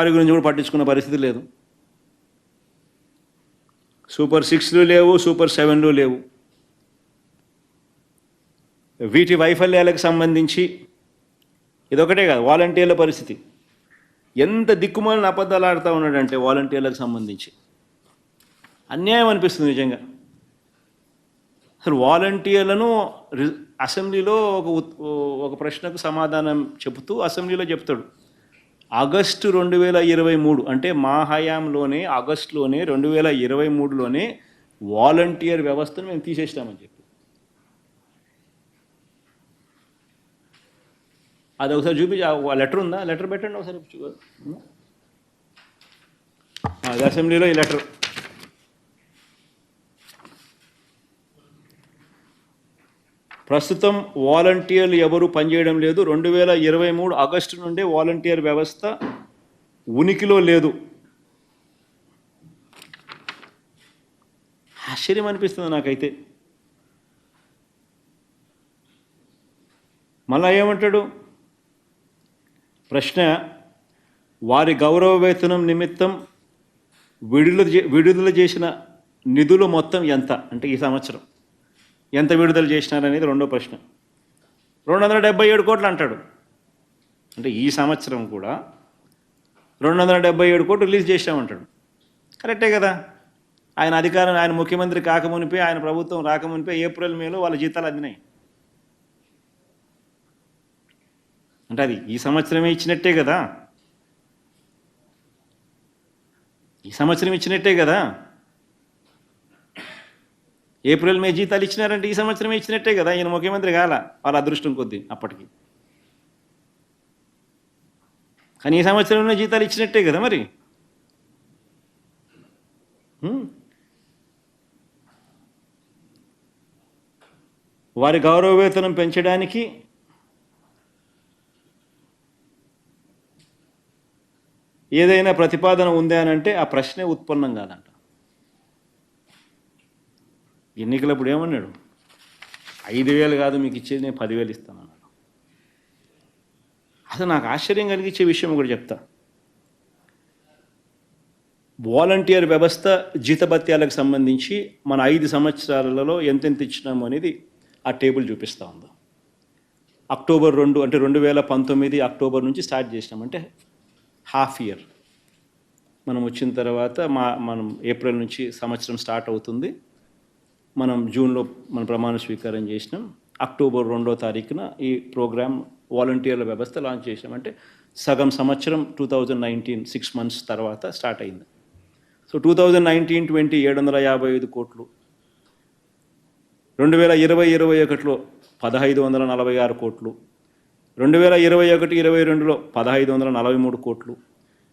వారి గురించి కూడా పట్టించుకున్న పరిస్థితి లేదు. సూపర్ సిక్స్లు లేవు సూపర్ సెవెన్లు లేవు. వీటి వైఫల్యాలకు సంబంధించి ఇదొకటే కాదు వాలంటీర్ల పరిస్థితి. ఎంత దిక్కుమాలిన అబద్ధాలు ఆడుతూ ఉన్నాడంటే వాలంటీర్లకు సంబంధించి. అన్యాయం అనిపిస్తుంది నిజంగా. అసలు వాలంటీర్లను అసెంబ్లీలో ఒక ఒక ప్రశ్నకు సమాధానం చెబుతూ అసెంబ్లీలో చెప్తాడు. ఆగస్టు రెండు వేల ఇరవై మూడు అంటే మా హయాంలోనే ఆగస్టులోనే రెండు వేల ఇరవై మూడులోనే వాలంటీర్ వ్యవస్థను మేము తీసేసినామని చెప్పి. అది ఒకసారి చూపించి లెటర్ ఉందా? లెటర్ పెట్టండి ఒకసారి. చూ- అది అసెంబ్లీలో ఈ లెటర్. ప్రస్తుతం వాలంటీర్లు ఎవరు పనిచేయడం లేదు. రెండు వేల ఇరవై మూడు ఆగస్టు నుండే వాలంటీర్ వ్యవస్థ ఉనికిలో లేదు. ఆశ్చర్యం అనిపిస్తుంది నాకైతే. మళ్ళా ఏమంటాడు? ప్రశ్న వారి గౌరవ వేతనం నిమిత్తం విడుదల చే- విడుదల చేసిన నిధులు మొత్తం ఎంత? అంటే ఈ సంవత్సరం. ఎంత విడుదల చేసినారనేది రెండో ప్రశ్న. రెండు వందల డెబ్బై ఏడు కోట్లు అంటాడు. అంటే ఈ సంవత్సరం కూడా రెండు వందల డెబ్బై ఏడు కోట్లు రిలీజ్ చేసామంటాడు కరెక్టే కదా. ఆయన అధికారం ఆయన ముఖ్యమంత్రి కాకమునిపే ఆయన ప్రభుత్వం రాకమునిపే ఏప్రిల్ మేలో వాళ్ళ జీతాలు అందినాయి. అంటే అది ఈ సంవత్సరమే ఇచ్చినట్టే కదా. ఈ సంవత్సరం ఇచ్చినట్టే కదా. ఏప్రిల్ మే జీతాలు ఇచ్చినారంటే ఈ సంవత్సరమే ఇచ్చినట్టే కదా ఈయన ముఖ్యమంత్రి కాల వాళ్ళ అదృష్టం కొద్దీ అప్పటికి. కానీ ఈ సంవత్సరంలో జీతాలు ఇచ్చినట్టే కదా మరి? వారి గౌరవ వేతనం పెంచడానికి ఏదైనా ప్రతిపాదన ఉందా అంటే ఆ ప్రశ్నే ఉత్పన్నం కాదంట. ఎన్నికలప్పుడు ఏమన్నాడు? ఐదు వేలు కాదు మీకు ఇచ్చేది నేను పదివేలు ఇస్తాను అన్నాడు. అసలు నాకు ఆశ్చర్యం కలిగించే విషయం కూడా చెప్తా. వాలంటీర్ వ్యవస్థ జీతభత్యాలకు సంబంధించి మన ఐదు సంవత్సరాలలో ఎంతెంత ఇచ్చినాము అనేది ఆ టేబుల్ చూపిస్తూ ఉంది? అక్టోబర్ రెండు అంటే రెండు వేల పంతొమ్మిది అక్టోబర్ నుంచి స్టార్ట్ చేసినాం. అంటే హాఫ్ ఇయర్. మనం వచ్చిన తర్వాత మా మనం ఏప్రిల్ నుంచి సంవత్సరం స్టార్ట్ అవుతుంది. మనం జూన్లో మన ప్రమాణ స్వీకారం చేసినాం. అక్టోబర్ రెండో తారీఖున ఈ ప్రోగ్రామ్ వాలంటీర్ల వ్యవస్థ లాంచ్ చేసినాం. అంటే సగం సంవత్సరం two thousand nineteen six months తర్వాత స్టార్ట్ అయింది. So two thousand nineteen twenty ఏడు వందల యాభై ఐదు కోట్లు. రెండు వేల ఇరవై ఇరవై ఒకటిలో పదహైదు వందల నలభై ఆరు కోట్లు. రెండు వేల ఇరవై ఒకటి ఇరవై రెండులో పదహైదు వందల నలభై మూడు కోట్లు.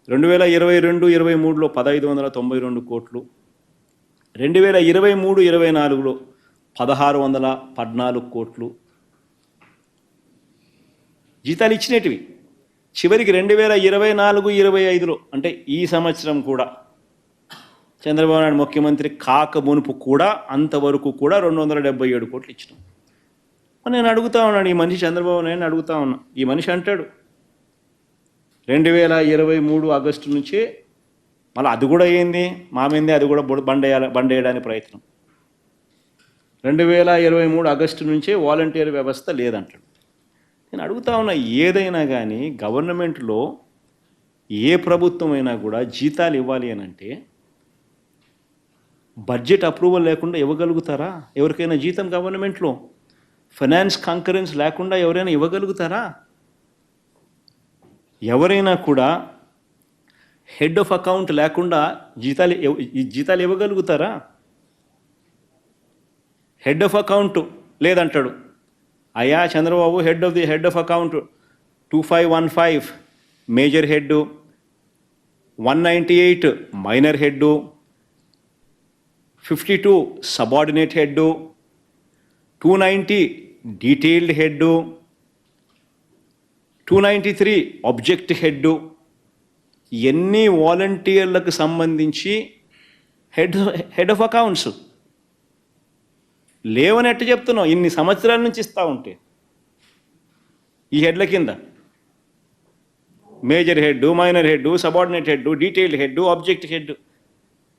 రెండు వేల ఇరవై రెండు ఇరవై మూడులో పదహైదు వందల తొంభై రెండు కోట్లు. రెండు వేల ఇరవై మూడు ఇరవై నాలుగులో పదహారు వందల పద్నాలుగు కోట్లు. జీతాలు ఇచ్చినటివి. చివరికి రెండు వేల ఇరవై నాలుగు ఇరవై ఐదులో అంటే ఈ సంవత్సరం కూడా చంద్రబాబు నాయుడు ముఖ్యమంత్రి కాక మునుపు కూడా అంతవరకు కూడా రెండు వందల డెబ్బై ఏడు కోట్లు ఇచ్చినాం. నేను అడుగుతా ఉన్నాను ఈ మనిషి చంద్రబాబు నాయుడు అడుగుతా ఉన్నా. ఈ మనిషి అంటాడు రెండు వేల ఇరవై మూడు ఆగస్టు నుంచే మళ్ళీ అది కూడా ఏంది? మా అది కూడా బుడ- బండేయాల బండేయడానికి ప్రయత్నం. రెండు వేల ఇరవై మూడు ఆగస్టు నుంచే వాలంటీర్ వ్యవస్థ లేదంటాడు. నేను అడుగుతా ఉన్నా ఏదైనా కానీ గవర్నమెంట్లో ఏ ప్రభుత్వం అయినా కూడా జీతాలు ఇవ్వాలి అని అంటే బడ్జెట్ అప్రూవల్ లేకుండా ఇవ్వగలుగుతారా? ఎవరికైనా జీతం గవర్నమెంట్లో? ఫైనాన్స్ కాంకరెన్స్ లేకుండా ఎవరైనా ఇవ్వగలుగుతారా? ఎవరైనా కూడా హెడ్ ఆఫ్ అకౌంట్ లేకుండా జీతాలు ఈ జీతాలు ఇవ్వగలుగుతారా? హెడ్ ఆఫ్ అకౌంట్ లేదంటాడు. అయ్యా Chandrababu head of the head of account two five one five major head one ninety eight minor head fifty two subordinate head two ninety detailed head two ninety three object head ఎన్ని వాలంటీర్లకు సంబంధించి head head of accounts? లేవని ఎట్ట చెప్తున్నావు. ఇన్ని సంవత్సరాల నుంచి ఇస్తూ ఉంటే. ఈ హెడ్ల కింద. Major head minor head subordinate head detailed head object head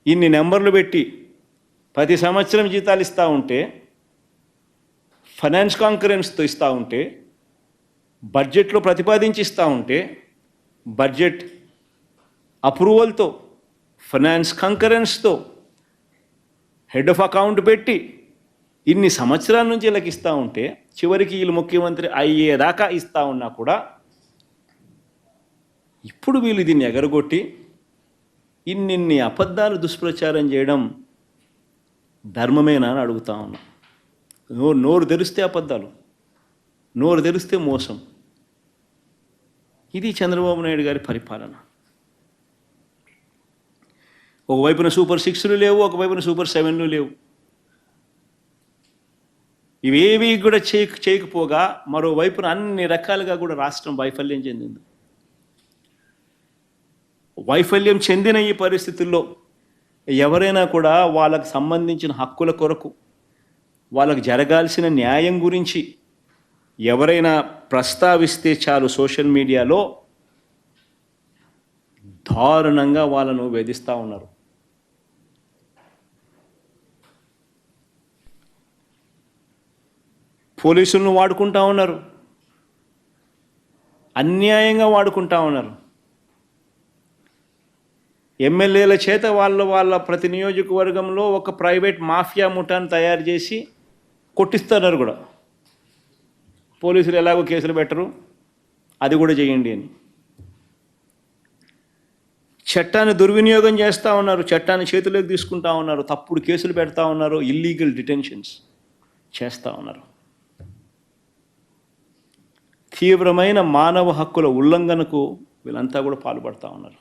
ఇన్ని నెంబర్లు పెట్టి ప్రతి సంవత్సరం జీతాలు ఇస్తూ ఉంటే ఫైనాన్స్ కాంకరెన్స్తో ఇస్తూ ఉంటే బడ్జెట్లో ప్రతిపాదించి ఇస్తూ ఉంటే బడ్జెట్ అప్రూవల్తో ఫైనాన్స్ కంకరెన్స్తో హెడ్ ఆఫ్ అకౌంట్ పెట్టి ఇన్ని సంవత్సరాల నుంచి వీళ్ళకి ఇస్తూ ఉంటే చివరికి వీళ్ళు ముఖ్యమంత్రి అయ్యేదాకా ఇస్తూ ఉన్నా కూడా ఇప్పుడు వీళ్ళు దీన్ని ఎగరగొట్టి ఇన్నిన్ని అబద్ధాలు దుష్ప్రచారం చేయడం ధర్మమేనా అని అడుగుతా ఉన్నా. నోరు నోరు తెరిస్తే అబద్ధాలు నోరు తెరిస్తే మోసం. ఇది చంద్రబాబు నాయుడు గారి పరిపాలన. ఒకవైపున సూపర్ సిక్స్లు లేవు ఒకవైపున సూపర్ సెవెన్లు లేవు. ఇవేవి కూడా చేయ చేయకపోగా మరోవైపున అన్ని రకాలుగా కూడా రాష్ట్రం వైఫల్యం చెందింది. వైఫల్యం చెందిన ఈ పరిస్థితుల్లో ఎవరైనా కూడా వాళ్ళకు సంబంధించిన హక్కుల కొరకు వాళ్ళకు జరగాల్సిన న్యాయం గురించి ఎవరైనా ప్రస్తావిస్తే చాలు సోషల్ మీడియాలో దారుణంగా వాళ్ళను వేధిస్తూ ఉన్నారు. పోలీసులను వాడుకుంటా ఉన్నారు. అన్యాయంగా వాడుకుంటా ఉన్నారు. ఎమ్మెల్యేల చేత వాళ్ళ వాళ్ళ ప్రతి నియోజకవర్గంలో ఒక ప్రైవేట్ మాఫియా ముఠాను తయారు చేసి కొట్టిస్తున్నారు కూడా. పోలీసులు ఎలాగో కేసులు పెట్టరు. అది కూడా చేయండి అని. చట్టాన్ని దుర్వినియోగం చేస్తూ ఉన్నారు. చట్టాన్ని చేతిలోకి తీసుకుంటా ఉన్నారు. తప్పుడు కేసులు పెడతా ఉన్నారు. ఇల్లీగల్ డిటెన్షన్స్ చేస్తూ ఉన్నారు. తీవ్రమైన మానవ హక్కుల ఉల్లంఘనకు వీళ్ళంతా కూడా పాల్పడతా ఉన్నారు.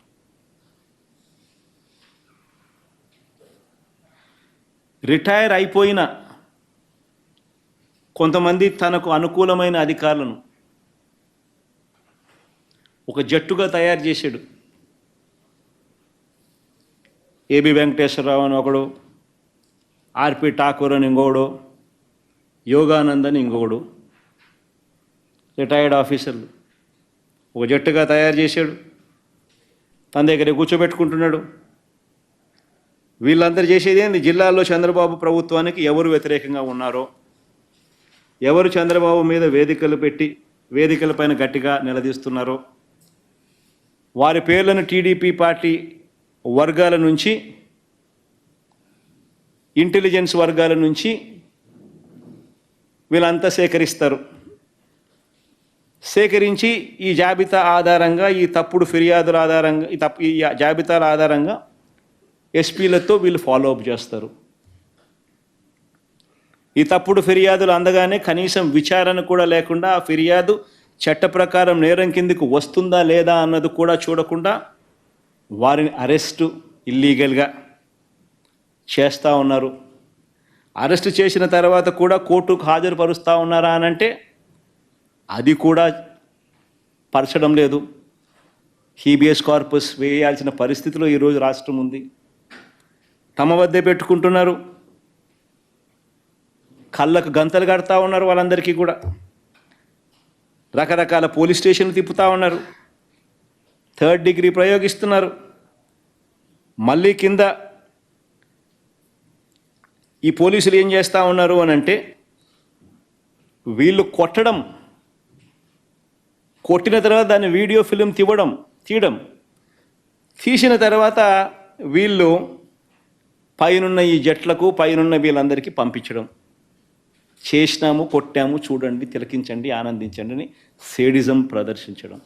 రిటైర్ అయిపోయిన కొంతమంది తనకు అనుకూలమైన అధికారులను ఒక జట్టుగా తయారు చేశాడు. ఏబి వెంకటేశ్వరరావు అని ఒకడు ఆర్పి ఠాకూర్ అని ఇంకోడు యోగానంద్ అని ఇంకొకడు రిటైర్డ్ ఆఫీసర్లు. ఒక జట్టుగా తయారు చేశాడు. తన దగ్గర కూర్చోబెట్టుకుంటున్నాడు. వీళ్ళందరూ చేసేది ఏంది? జిల్లాల్లో చంద్రబాబు ప్రభుత్వానికి ఎవరు వ్యతిరేకంగా ఉన్నారో ఎవరు చంద్రబాబు మీద వేదికలు పెట్టి వేదికలపైన గట్టిగా నిలదీస్తున్నారో వారి పేర్లను టీడీపీ పార్టీ వర్గాల నుంచి ఇంటెలిజెన్స్ వర్గాల నుంచి వీళ్ళంతా సేకరిస్తారు. సేకరించి ఈ జాబితా ఆధారంగా ఈ తప్పుడు ఫిర్యాదుల ఆధారంగా ఈ తప్పు ఈ జాబితాల ఆధారంగా ఎస్పీలతో వీళ్ళు ఫాలో అప్ చేస్తారు. ఈ తప్పుడు ఫిర్యాదులు అందగానే కనీసం విచారణ కూడా లేకుండా ఆ ఫిర్యాదు చట్ట ప్రకారం నేరం కిందకు వస్తుందా లేదా అన్నది కూడా చూడకుండా వారిని అరెస్టు ఇల్లీగల్గా చేస్తూ ఉన్నారు. అరెస్ట్ చేసిన తర్వాత కూడా కోర్టుకు హాజరుపరుస్తూ ఉన్నారా అని అంటే అది కూడా పరచడం లేదు. హీబియస్ కార్పస్ వేయాల్సిన పరిస్థితిలో ఈరోజు రాష్ట్రం ఉంది. తమ వద్దే పెట్టుకుంటున్నారు. కళ్ళకు గంతలు కడతా ఉన్నారు వాళ్ళందరికీ కూడా. రకరకాల పోలీస్ స్టేషన్లు తిప్పుతా ఉన్నారు. థర్డ్ డిగ్రీ ప్రయోగిస్తున్నారు. మళ్ళీ కింద ఈ పోలీసులు ఏం చేస్తూ ఉన్నారు అని అంటే వీళ్ళు కొట్టడం కొట్టిన తర్వాత దాన్ని వీడియో ఫిలిం తివ్వడం తీయడం. తీసిన తర్వాత వీళ్ళు పైనున్న ఈ జట్లకు పైనున్న వీళ్ళందరికీ పంపించడం. చేసినాము కొట్టాము చూడండి తిలకించండి ఆనందించండి అని సేడిజం ప్రదర్శించడం.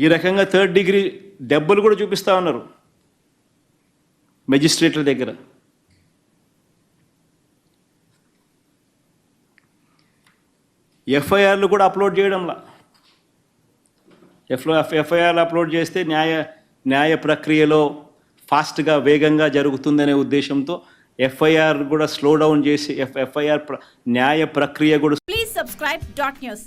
ఈ రకంగా థర్డ్ డిగ్రీ దెబ్బలు కూడా చూపిస్తూ ఉన్నారు. మెజిస్ట్రేట్ల దగ్గర. ఎఫ్ఐఆర్లు కూడా అప్లోడ్ చేయడంలా. ఎఫ్లో ఎఫ్ఐఆర్లు అప్లోడ్ చేస్తే న్యాయ న్యాయ ప్రక్రియలో ఫాస్ట్గా వేగంగా జరుగుతుందనే ఉద్దేశంతో ఎఫ్ఐఆర్ కూడా స్లో డౌన్ చేసి ఎఫ్ ఎఫ్ఐఆర్ న్యాయ ప్రక్రియ కూడా ప్లీజ్ సబ్స్క్రైబ్ డాట్ న్యూస్